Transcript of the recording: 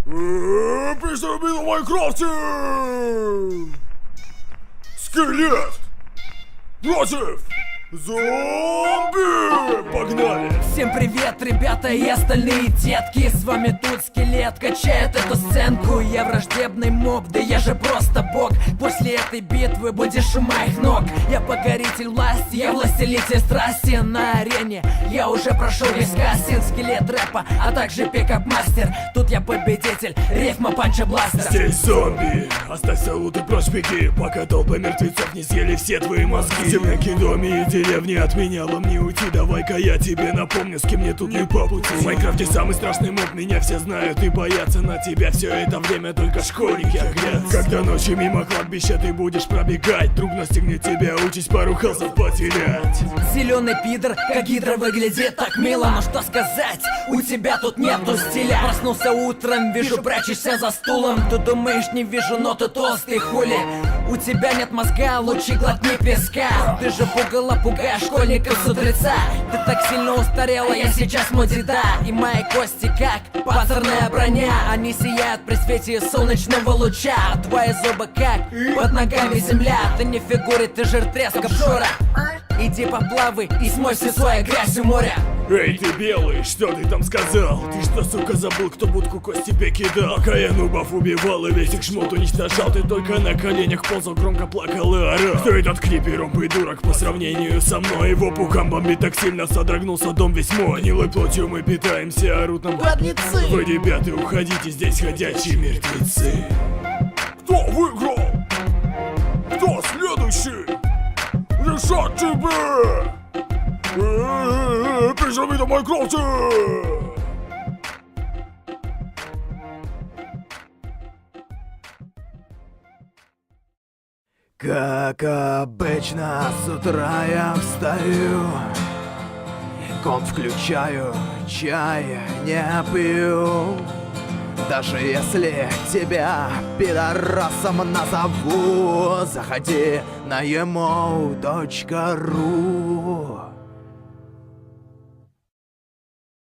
Е, Після обіду в Майнкрафті! Скелет! Против! Зомби! Погнали! Всем привет, ребята и остальные детки. С вами тут скелет, качает эту сценку. Я враждебный моб, да я же просто бог. После этой битвы будешь у моих ног. Я покоритель власти, я властелитель страсти. На арене я уже прошел весь кастинг. Скелет рэпа, а также пикап мастер. Тут я победитель, рифма панча бластер. Здесь зомби! Оставься лут и прочь беги, пока толпы мертвецов не съели все твои мозги. Земляки, доме и деревни от меня вам не уйти Давай-ка я тебе напомню, с кем мне тут не по пути. В Майнкрафте самый страшный моб, меня все знают и боятся На тебя все это время только школьники оглядятся Когда ночью мимо кладбища ты будешь пробегать Друг настигнет тебя, учись пару хелсов потерять Зеленый пидор, как гидра выглядит так мило Но что сказать, у тебя тут нету стиля. Проснулся утром, вижу, прячешься за стулом Ты думаешь, не вижу, но ты толстый хули У тебя нет мозга, лучше глотни песка. Ты же пугало пугаешь школьников с утреца. Ты так сильно устарела, я сейчас мой деда. И мои кости как панцирная броня. Они сияют при свете солнечного луча. Твои зубы как под ногами земля. Ты не фигуре, ты жир треска пшора Иди поплавай и смой всю свою грязь у моря Эй, ты белый, что ты там сказал? Ты что, сука, забыл, кто будку кость тебе кидал? Пока я нубов убивал и весь их шмот уничтожал Ты только на коленях ползал, громко плакал и орал Кто этот крипером придурок по сравнению со мной? Его пуком бомбит так сильно, содрогнулся дом весь мой Гнилой плотью мы питаемся, орут нам Подлецы! Вы, ребята, уходите, здесь ходячие мертвецы Кто выиграл? Кто следующий? Решать тебе! Пиши на Майнкрафте! Как обычно, с утра я встаю Комп включаю, чай не пью Даже если тебя пидорасом назову Заходи на emo.ru